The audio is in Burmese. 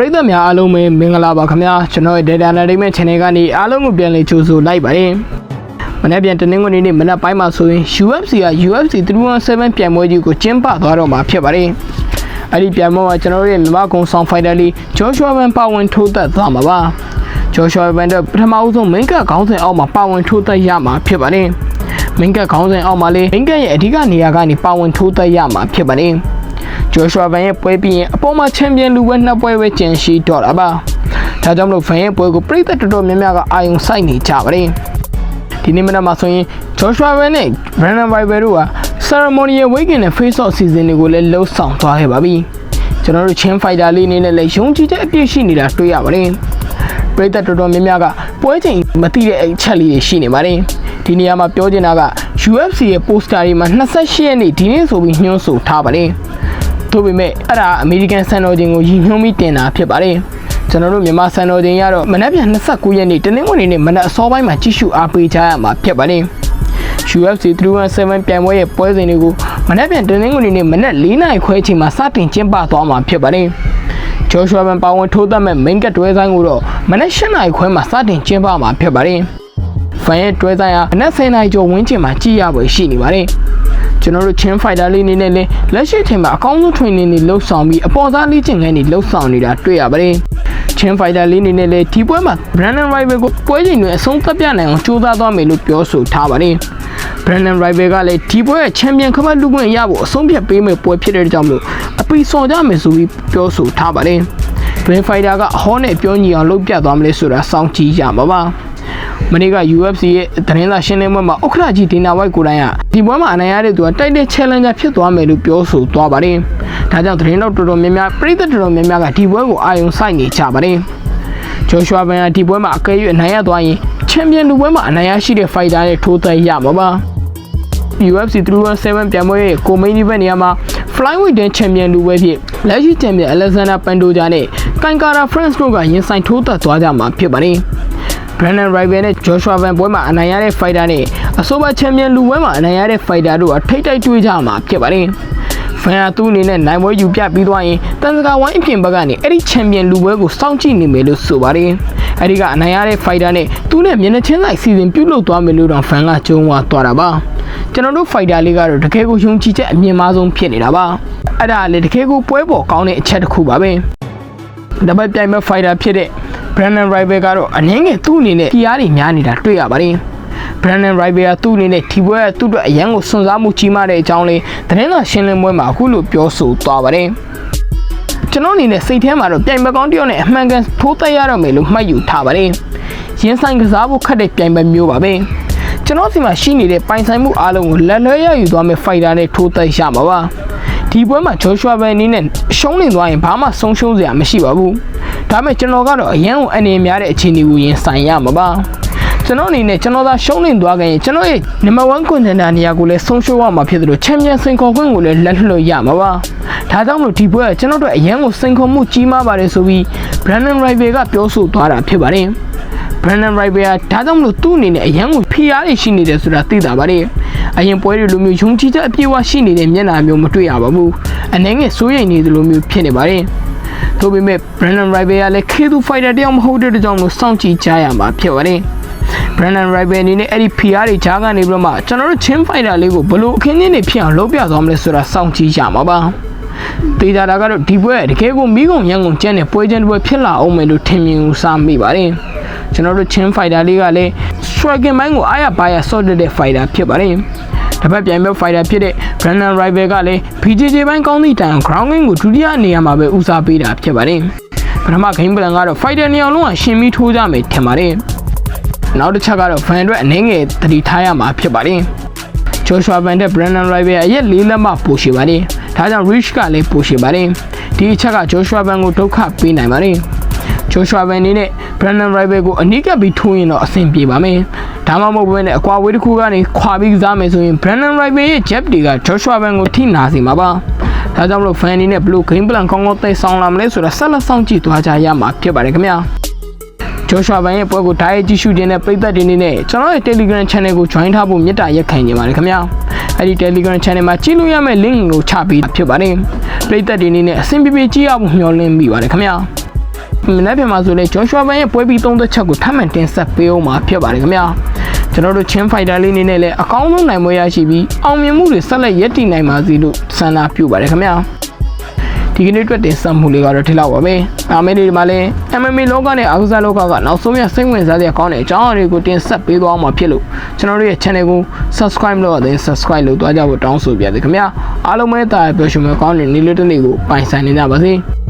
ပရိသတ်များအားလုံးပဲမင်္ဂလာပါခင်ဗျာကျွန်တော်ရဲ့ Data Entertainment Channel ကနေအားလုံးကိုပြန်လည်ကြိုဆိုလိုက်ပါတယ်မနေ့ပြန်တနင်္ဂနွေနေ့မနက်ပိုင်းမှာဆိုရင် UFC က UFC 317ပြိုင်ပွဲကြီးကိုကျင်းပသွားတော့မှာဖြစ်ပါတယ်အဲ့ဒီပြိုင်ပွဲမှာကျွန်တော်တို့ရဲ့မြန်မာကုံဆောင်ဖိုင်တာလေး Joshua Van ပါဝင်ထိုးသက်သွားမှာပါ Joshua Van တော့ပထမဦးဆုံး main card ခေါင်းစဉ်အောက်မှာပါဝင်ထိုးသက်ရမှာဖြစ်ပါတယ် main card ခေါင်းစဉ်အောက်မှာလေး main card ရဲ့အဓိကနေရာကနေပါဝင်ထိုးသက်ရမှာဖြစ်ပါတယ် ဂျိုရှွာဗန်ရဲ့ပွဲပြီးရင်အပေါ်မှာချန်ပီယံလူပွဲနှစ်ပွဲပဲကျန်ရှိတော့တာပါ။ဒါကြောင့်မလို့ဗန်ရဲ့ပွဲကိုပရိသတ်တော်တော်များများကအာရုံစိုက်နေကြပါတယ်။ဒီနေ့မနက်မှာဆိုရင်ဂျိုရှွာဗန်နဲ့ Brandon Viber တို့က ceremonial weekend နဲ့ face off season တွေကိုလည်းလှုပ်ဆောင်သွားခဲ့ပါပြီ။ကျွန်တော်တို့ချင်း fighter လေးအနေနဲ့လည်းယုံကြည်ချက်အပြည့်ရှိနေတာတွေ့ရပါတယ်။ပရိသတ်တော်တော်များများကပွဲချိန်မသိတဲ့အချက်လေးတွေရှိနေပါတယ်။ဒီနေရာမှာပြောချင်တာက UFC ရဲ့ poster တွေမှာ28ရက်နေ့ဒီနေ့ဆိုပြီးညွှန်းဆိုထားပါတယ်။ သို့ပေမဲ့အဲ့ဒါအမေရိကန်စံတော်ချိန်ကိုရည်ညွှန်းပြီးတင်တာဖြစ်ပါတယ်ကျွန်တော်တို့မြန်မာစံတော်ချိန်ကတော့မနက်ဖြန်29ရက်နေ့တနင်္ဂနွေနေ့မနက်အစောပိုင်းမှာကြည့်ရှုအားပေးကြရမှာဖြစ်ပါတယ် UFC 317ပြိုင်ပွဲရဲ့ပွဲစဉ်တွေကိုမနက်ဖြန်တနင်္ဂနွေနေ့မနက်4နာရီခွဲအချိန်မှာစတင်ကျင်းပသွားမှာဖြစ်ပါတယ်ဂျိုရှွာဗန်ပါဝင်ထိုးသက်မဲ့ main cut တွဲဆိုင်ကိုတော့မနက်8နာရီခွဲမှာစတင်ကျင်းပမှာဖြစ်ပါတယ်ဖန်ရဲ့တွဲဆိုင်ဟာမနက်10နာရီကျော်ဝန်းကျင်မှာကြည့်ရပွဲရှိနေပါတယ် ကျွန်တော်တို့ချင်း fighter လေးနေနဲ့လည်းလက်ရှိချိန်မှာအကောင်းဆုံး training တွေလှုပ်ဆောင်ပြီးအပေါ်သားလေ့ကျင့်ခန်းတွေလှုပ်ဆောင်နေတာတွေ့ရပါတယ်ချင်း fighter လေးနေနဲ့လည်းဒီပွဲမှာ Brandon Rival ကိုပွဲချိန်တွေအဆုံးသတ်ပြနိုင်အောင်ကြိုးစားသွားမယ်လို့ပြောဆိုထားပါတယ် Brandon Rival ကလည်းဒီပွဲရဲ့ချန်ပီယံခမတ်လူခွင့်ရဖို့အဆုံးဖြတ်ပေးမယ့်ပွဲဖြစ်တဲ့ကြောင့်မလို့အပီစော်ကြမယ်ဆိုပြီးပြောဆိုထားပါတယ်။ Brand Fighter ကအဟောနဲ့ပြောညီအောင်လုပ်ပြသွားမလဲဆိုတာစောင့်ကြည့်ရမှာပါ။ မနေ့က UFC ရဲ့သတင်းစာရှင်းလင်းပွဲမှာဥက္ကဋ္ဌကြီးဒီနာဝိုက်ကိုတိုင်းကဒီပွဲမှာအနိုင်ရတဲ့သူကတိုက်တဲ့ challenger ဖြစ်သွားမယ်လို့ပြောဆိုသွားပါတယ်။ဒါကြောင့်သတင်းတော့တော်တော်များများပြည်သက်တော်တော်များများကဒီပွဲကိုအာရုံစိုက်နေကြပါတယ်။ဂျိုရှွာဗန်ကဒီပွဲမှာအကယ်၍အနိုင်ရသွားရင်ချန်ပီယံလူပွဲမှာအနိုင်ရရှိတဲ့ဖိုက်တာနဲ့ထိုးသက်ရမှာပါ UFC 317ပြိုင်ပွဲရဲ့ကိုမိန်းဒီဘက်နေရာမှာ flyweight တဲ့ချန်ပီယံလူပွဲဖြစ်လက်ရှိချန်ပီယံ Alexander Pantoja နဲ့ Kankara France တို့ကရင်ဆိုင်ထိုးသက်သွားကြမှာဖြစ်ပါတယ် Brandon Rival နဲ့ Joshua Van ပွဲမှာအနိုင်ရတဲ့ fighter နဲ့အဆိုပါချန်ပီယံလူပွဲမှာအနိုင်ရတဲ့ fighter တို့အထိတ်တိုက်တွေ့ကြမှာဖြစ်ပါတယ်ဖန်ဟာသူ့အနေနဲ့နိုင်ပွဲယူပြပြီးသွားရင်တန်စကာဝိုင်းအပြင်ဘက်ကနေအဲ့ဒီချန်ပီယံလူပွဲကိုစောင့်ကြည့်နေမယ်လို့ဆိုပါတယ်။အဲ့ဒီကအနိုင်ရတဲ့ fighter နဲ့သူ့နဲ့မျက်နှာချင်းဆိုင်စီစဉ်ပြုတ်လုသွားမယ်လို့တော့ဖန်ကကြုံးဝါသွားတာပါ။ကျွန်တော်တို့ fighter လေးကတော့တကယ်ကိုယုံကြည်ချက်အမြင့်မားဆုံးဖြစ်နေတာပါ။အဲ့ဒါလည်းတကယ်ကိုပွဲပေါ်ကောင်းတဲ့အချက်တစ်ခုပါပဲ။ဒါပေမဲ့ပြိုင်မဲ့ fighter ဖြစ်တဲ့ Brandon Rival ကတော့အနည်းငယ်သူ့အနေနဲ့ကြီးအားတွေများနေတာတွေ့ရပါတယ်။ Brandon Rival ကသူ့အနေနဲ့ဒီပွဲကသူ့အတွက်အရန်ကိုစွန့်စားမှုကြီးမားတဲ့အကြောင်းလေးသတင်းစာရှင်းလင်းပွဲမှာအခုလိုပြောဆိုသွားပါတယ်။ကျွန်တော်အနေနဲ့စိတ်ထဲမှာတော့ပြိုင်ပွဲကောင်းတစ်ယောက်နဲ့အမှန်ကန်ထိုးသက်ရတော့မယ်လို့မှတ်ယူထားပါတယ်။ရင်ဆိုင်ကစားဖို့ခက်တဲ့ပြိုင်ပွဲမျိုးပါပဲ။ကျွန်တော်စီမှာရှိနေတဲ့ပိုင်ဆိုင်မှုအားလုံးကိုလက်လွဲရယူသွားမယ့် fighter နဲ့ထိုးသက်ရမှာပါ။ ဒီပွဲမှာ Joshua Van အနေနဲ့ရှုံးနေသွားရင်ဘာမှဆုံးရှုံးစရာမရှိပါဘူး။ဒါပေမဲ့ကျွန်တော်ကတော့အရန်ကိုအနေများတဲ့အခြေအနေကိုရင်ဆိုင်ရမှာပါ။ကျွန်တော်အနေနဲ့ကျွန်တော်သာရှုံးနေသွားခင်ကျွန်တော်ရဲ့ number 1 contender နေရာကိုလည်းဆုံးရှုံးရမှာဖြစ်သလို champion စင်ခေါ်ခွင့်ကိုလည်းလက်လွတ်ရမှာပါ။ဒါကြောင့်မလို့ဒီပွဲကကျွန်တော်တို့အရန်ကိုစင်ခေါ်မှုကြီးမားပါတယ်ဆိုပြီး Brandon Rival ကပြောဆိုသွားတာဖြစ်ပါတယ်။ Brandon Rival ကဒါကြောင့်မလို့သူ့အနေနဲ့အရန်ကိုဖိအားတွေရှိနေတယ်ဆိုတာသိတာပါတယ်။အရင်ပွဲတွေလိုမျိုးယုံကြည်ချက်အပြည့်အဝရှိနေတဲ့မျက်နှာမျိုးမတွေ့ရပါဘူး။အနေငယ်စိုးရိမ်နေသလိုမျိုးဖြစ်နေပါတယ်။ထို့ပေမဲ့ Brandon Rival ကလည်း K2 fighter တယောက်မဟုတ်တဲ့ကြောင့်လို့စောင့်ကြည့်ကြရမှာဖြစ်ပါတယ်။ Brandon Rival အနေနဲ့အဲ့ဒီ PR တွေဂျားကနေပြီးတော့မှကျွန်တော်တို့ Chin Fighter လေးကိုဘလို့အခင်းချင်းတွေဖြစ်အောင်လုပ်ပြသွားမလဲဆိုတာစောင့်ကြည့်ရမှာပါ။တေးကြတာကတော့ဒီပွဲတကယ်ကိုမိကုံရန်ကုန်ကျန်းတဲ့ပွဲချင်းတစ်ပွဲဖြစ်လာအောင်မယ်လို့ထင်မြင်ဦးစားမိပါတယ်။ ကျွန်တော်တို့ Chin Fighter လေးကလည်း striking ဘိုင်းကိုအားရပါရဆော့တဲ့ fighter ဖြစ်ပါတယ်။တစ်ဖက်ပြိုင်မဲ့ fighter ဖြစ်တဲ့ Brandon Rival ကလည်း BJJ ဘိုင်းကောင်းသည့်တိုင်အောင် ground game ကိုဒုတိယနေရာမှာပဲဦးစားပေးတာဖြစ်ပါတယ်။ပထမ game plan ကတော့ fighter နှစ်ယောက်လုံးကရှင်ပြီးထိုးကြမယ်ထင်ပါတယ်။နောက်တစ်ချက်ကတော့ fan အတွက်အနေငယ်တတိထားရမှာဖြစ်ပါတယ်။ Joshua Van တဲ့ Brandon Rival အရက်လေးလက်မှပိုရှိပါတယ်။ဒါကြောင့် Rich ကလည်းပိုရှိပါတယ်။ဒီအချက်က Joshua Van ကိုဒုက္ခပေးနိုင်ပါတယ်။ Joshua Van နေနဲ့ Brandon Rival ကိုအနီးကပ်ပြီးထိုးရင်တော့အဆင်ပြေပါမယ်။ဒါမှမဟုတ်ဘဲနဲ့အကွာဝေးတစ်ခုကနေခွာပြီးကစားမယ်ဆိုရင် Brandon Rival ရဲ့ jab တွေက Joshua Van ကိုထိနာစေမှာပါ။ဒါကြောင့်မလို့ fan အနေနဲ့ဘလို့ game plan ကောင်းကောင်းသိဆောင်လာမလဲဆိုတာဆက်လက်ဆောင်ကြည့်သွားကြရမှာဖြစ်ပါတယ်ခင်ဗျာ။ဂျိုရှွာဘန်ရဲ့ပွဲကိုဓာတ်ရိုက်ကြည့်ရှုခြင်းနဲ့ပရိသတ်တွေနေနဲ့ကျွန်တော်ရဲ့ Telegram Channel ကို join ထားဖို့မြတ်တာရက်ခံနေပါတယ်ခင်ဗျာအဲ့ဒီ Telegram Channel မှာကြည့်လို့ရမယ့် link ကိုချပေးတာဖြစ်ပါတယ်ပရိသတ်တွေနေနဲ့အဆင်ပြေပြေကြည့်ရဖို့မျှော်လင့်မိပါတယ်ခင်ဗျာ မနေ့ပြန်မှာဆိုလဲဂျော့ရှွာဘန်ရဲ့ပွဲပြီးသုံးသက်ချက်ကိုထပ်မံတင်ဆက်ပေးအောင်မှာဖြစ်ပါတယ်ခင်ဗျာကျွန်တော်တို့ချင်းဖိုက်တာလေးနေနဲ့လည်းအကောင်းဆုံးနိုင်ပွဲရရှိပြီးအောင်မြင်မှုတွေဆက်လက်ရည်တည်နိုင်ပါစေလို့ဆန္ဒပြုပါတယ်ခင်ဗျာဒီကနေ့အတွက်တင်ဆက်မှုလေးကတော့ဒီလောက်ပါပဲ။အားမေးဒီမှာလည်း MMA လောကနဲ့အာကစားလောကကနောက်ဆုံးရစိတ်ဝင်စားစရာကောင်းတဲ့အကြောင်းအရာတွေကိုတင်ဆက်ပေးသွားမှာဖြစ်လို့ကျွန်တော်တို့ရဲ့ channel ကို subscribe လုပ်ရတဲ့ subscribe လုပ်သွားကြဖို့တောင်းဆိုပါရစေခင်ဗျာ။အားလုံးပဲတာပျော်ရွှင်မဲ့ကောင်းတဲ့နေ့လေးတစ်နေ့ကိုပိုင်ဆိုင်နေကြပါစေ။